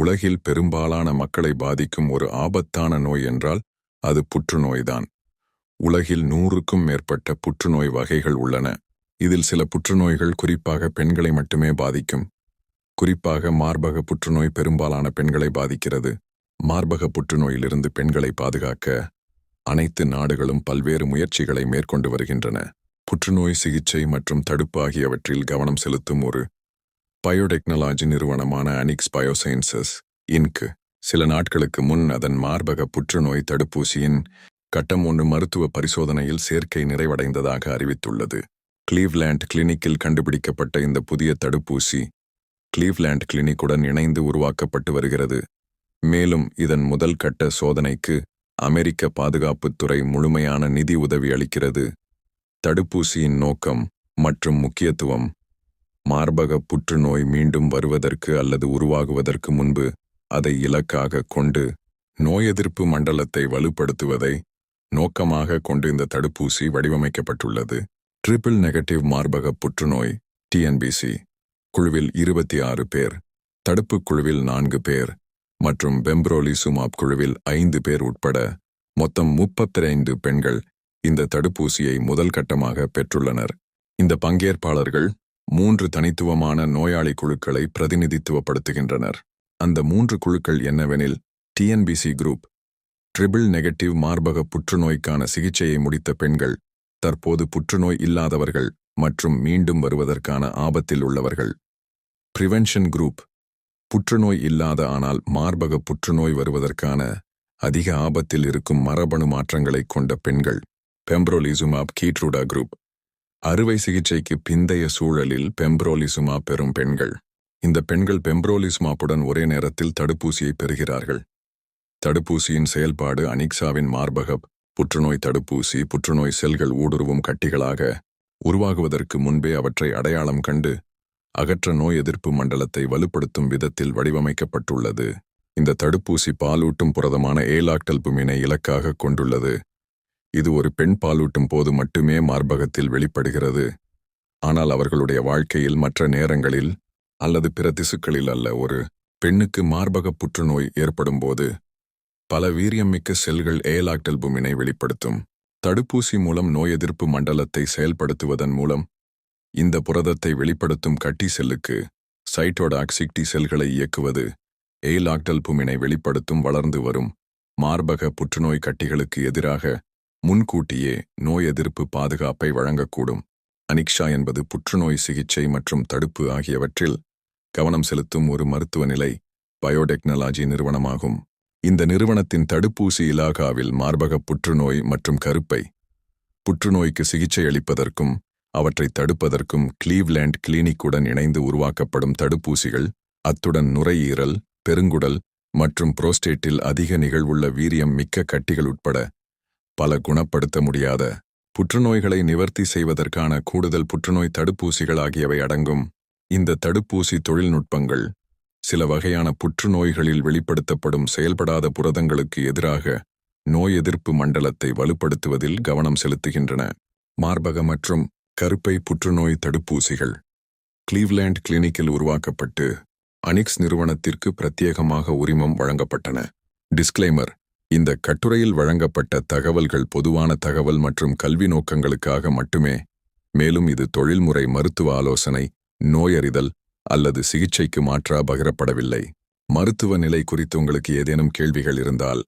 உலகில் பெரும்பாலான மக்களை பாதிக்கும் ஒரு ஆபத்தான நோய் என்றால் அது புற்றுநோய்தான். உலகில் நூறுக்கும் மேற்பட்ட புற்றுநோய் வகைகள் உள்ளன. இதில் சில புற்றுநோய்கள் குறிப்பாக பெண்களை மட்டுமே பாதிக்கும். குறிப்பாக மார்பக புற்றுநோய் பெரும்பாலான பெண்களை பாதிக்கிறது. மார்பக புற்றுநோயிலிருந்து பெண்களை பாதுகாக்க அனைத்து நாடுகளும் பல்வேறு முயற்சிகளை மேற்கொண்டு வருகின்றன. புற்றுநோய் சிகிச்சை மற்றும் தடுப்பு ஆகியவற்றில் கவனம் செலுத்தும் ஒரு பயோடெக்னாலஜி நிறுவனமான அனிக்ஸ் பயோசைன்சஸ் இன்க் சில நாட்களுக்கு முன் அதன் மார்பக புற்றுநோய் தடுப்பூசியின் கட்டம் ஒன்று மருத்துவ பரிசோதனையில் சேர்க்கை நிறைவடைந்ததாக அறிவித்துள்ளது. கிளீவ்லேண்ட் கிளினிக்கில் கண்டுபிடிக்கப்பட்ட இந்த புதிய தடுப்பூசி கிளீவ்லேண்ட் கிளினிக்குடன் இணைந்து உருவாக்கப்பட்டு வருகிறது. மேலும் இதன் முதல் கட்ட சோதனைக்கு அமெரிக்க பாதுகாப்புத்துறை முழுமையான நிதி உதவி அளிக்கிறது. தடுப்பூசியின் நோக்கம் மற்றும் முக்கியத்துவம் மார்பக புற்றுநோய் மீண்டும் வருவதற்கு அல்லது உருவாகுவதற்கு முன்பு அதை இலக்காக கொண்டு நோய் எதிர்ப்பு மண்டலத்தை வலுப்படுத்துவதை நோக்கமாக கொண்டு இந்த தடுப்பூசி வடிவமைக்கப்பட்டுள்ளது. ட்ரிபிள் நெகட்டிவ் மார்பக புற்றுநோய் டிஎன்பிசி குழுவில் இருபத்தி ஆறு பேர் தடுப்பு குழுவில் நான்கு பேர் மற்றும் பெம்ப்ரோலிசுமாப் குழுவில் ஐந்து பேர் உட்பட மொத்தம் முப்பத்திரைந்து பெண்கள் இந்த தடுப்பூசியை முதல் கட்டமாக பெற்றுள்ளனர். இந்த பங்கேற்பாளர்கள் மூன்று தனித்துவமான நோயாளி குழுக்களை பிரதிநிதித்துவப்படுத்துகின்றனர். அந்த மூன்று குழுக்கள் என்னவெனில் டிஎன்பிசி குரூப் ட்ரிபிள் நெகட்டிவ் மார்பக புற்றுநோய்க்கான சிகிச்சையை முடித்த பெண்கள் தற்போது புற்றுநோய் இல்லாதவர்கள் மற்றும் மீண்டும் வருவதற்கான ஆபத்தில் உள்ளவர்கள். பிரிவென்ஷன் குரூப் புற்றுநோய் இல்லாத ஆனால் மார்பக புற்றுநோய் வருவதற்கான அதிக ஆபத்தில் இருக்கும் மரபணு மாற்றங்களைக் கொண்ட பெண்கள். பெம்ப்ரோலிசுமாப் கீட்ரூடா குரூப் அறுவை சிகிச்சைக்கு பிந்தைய சூழலில் பெம்ப்ரோலிசுமா பெறும் பெண்கள். இந்த பெண்கள் பெம்ப்ரோலிசுமாப்புடன் ஒரே நேரத்தில் தடுப்பூசியை பெறுகிறார்கள். தடுப்பூசியின் செயல்பாடு அனிக்சாவின் மார்பக புற்றுநோய் தடுப்பூசி புற்றுநோய் செல்கள் ஊடுருவும் கட்டிகளாக உருவாகுவதற்கு முன்பே அவற்றை அடையாளம் கண்டு அகற்ற நோய் எதிர்ப்பு மண்டலத்தை வலுப்படுத்தும் விதத்தில் வடிவமைக்கப்பட்டுள்ளது. இந்த தடுப்பூசி பாலூட்டும் புரதமான ஏலாக்டல்புமினை இலக்காக கொண்டுள்ளது. இது ஒரு பெண் பாலூட்டும் போது மட்டுமே மார்பகத்தில் வெளிப்படுகிறது. ஆனால் அவர்களுடைய வாழ்க்கையில் மற்ற நேரங்களில் அல்லது பிற திசுக்களில் அல்ல ஒரு பெண்ணுக்கு மார்பக புற்றுநோய் ஏற்படும்போது பல வீரியமிக்க செல்கள் ஏலாக்டல்புமினை வெளிப்படுத்தும். தடுப்பூசி மூலம் நோய் எதிர்ப்பு மண்டலத்தை செயல்படுத்துவதன் மூலம் இந்த புரதத்தை வெளிப்படுத்தும் கட்டி செல்லுக்கு சைட்டோடாக்சிக் டி செல்களை இயக்குவது ஏலாக்டல்புமினை வெளிப்படுத்தும் வளர்ந்து வரும் மார்பக புற்றுநோய் கட்டிகளுக்கு எதிராக முன்கூட்டியே நோய் எதிர்ப்பு பாதுகாப்பை வழங்கக்கூடும். அனிக்ஷா என்பது புற்றுநோய் சிகிச்சை மற்றும் தடுப்பு ஆகியவற்றில் கவனம் செலுத்தும் ஒரு மருத்துவ நிலை பயோடெக்னாலஜி நிறுவனமாகும். இந்த நிறுவனத்தின் தடுப்பூசி இலாகாவில் மார்பக புற்றுநோய் மற்றும் கருப்பை. புற்றுநோய்க்கு சிகிச்சை அளிப்பதற்கும் அவற்றை தடுப்பதற்கும் கிளீவ்லேண்ட் கிளினிக்குடன் இணைந்து உருவாக்கப்படும் தடுப்பூசிகள் அத்துடன் நுரையீரல் பெருங்குடல் மற்றும் புரோஸ்டேட்டில் அதிக நிகழ்வுள்ள வீரியம் மிக்க கட்டிகள் உட்பட பல குணப்படுத்த முடியாத புற்றுநோய்களை நிவர்த்தி செய்வதற்கான கூடுதல் புற்றுநோய் தடுப்பூசிகள் ஆகியவை அடங்கும். இந்த தடுப்பூசி தொழில்நுட்பங்கள் சில வகையான புற்றுநோய்களில் வெளிப்படுத்தப்படும் செயல்படாத புரதங்களுக்கு எதிராக நோய் எதிர்ப்பு மண்டலத்தை வலுப்படுத்துவதில் கவனம் செலுத்துகின்றன. மார்பக மற்றும் கருப்பை புற்றுநோய் தடுப்பூசிகள் கிளீவ்லேண்ட் கிளினிக்கில் உருவாக்கப்பட்டு அனிக்ஸ் நிறுவனத்திற்கு பிரத்யேகமாக உரிமம் வழங்கப்பட்டன. டிஸ்க்ளைமர் இந்த கட்டுரையில் வழங்கப்பட்ட தகவல்கள் பொதுவான தகவல் மற்றும் கல்வி நோக்கங்களுக்காக மட்டுமே மேலும் இது தொழில்முறை மருத்துவ ஆலோசனை நோயறிதல் அல்லது சிகிச்சைக்கு மாற்றா பகிரப்படவில்லை. மருத்துவ நிலை குறித்து உங்களுக்கு ஏதேனும் கேள்விகள் இருந்தால்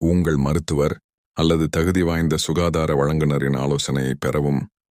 உங்கள் மருத்துவர் அல்லது தகுதி வாய்ந்த சுகாதார வழங்குனரின் ஆலோசனையை பெறவும்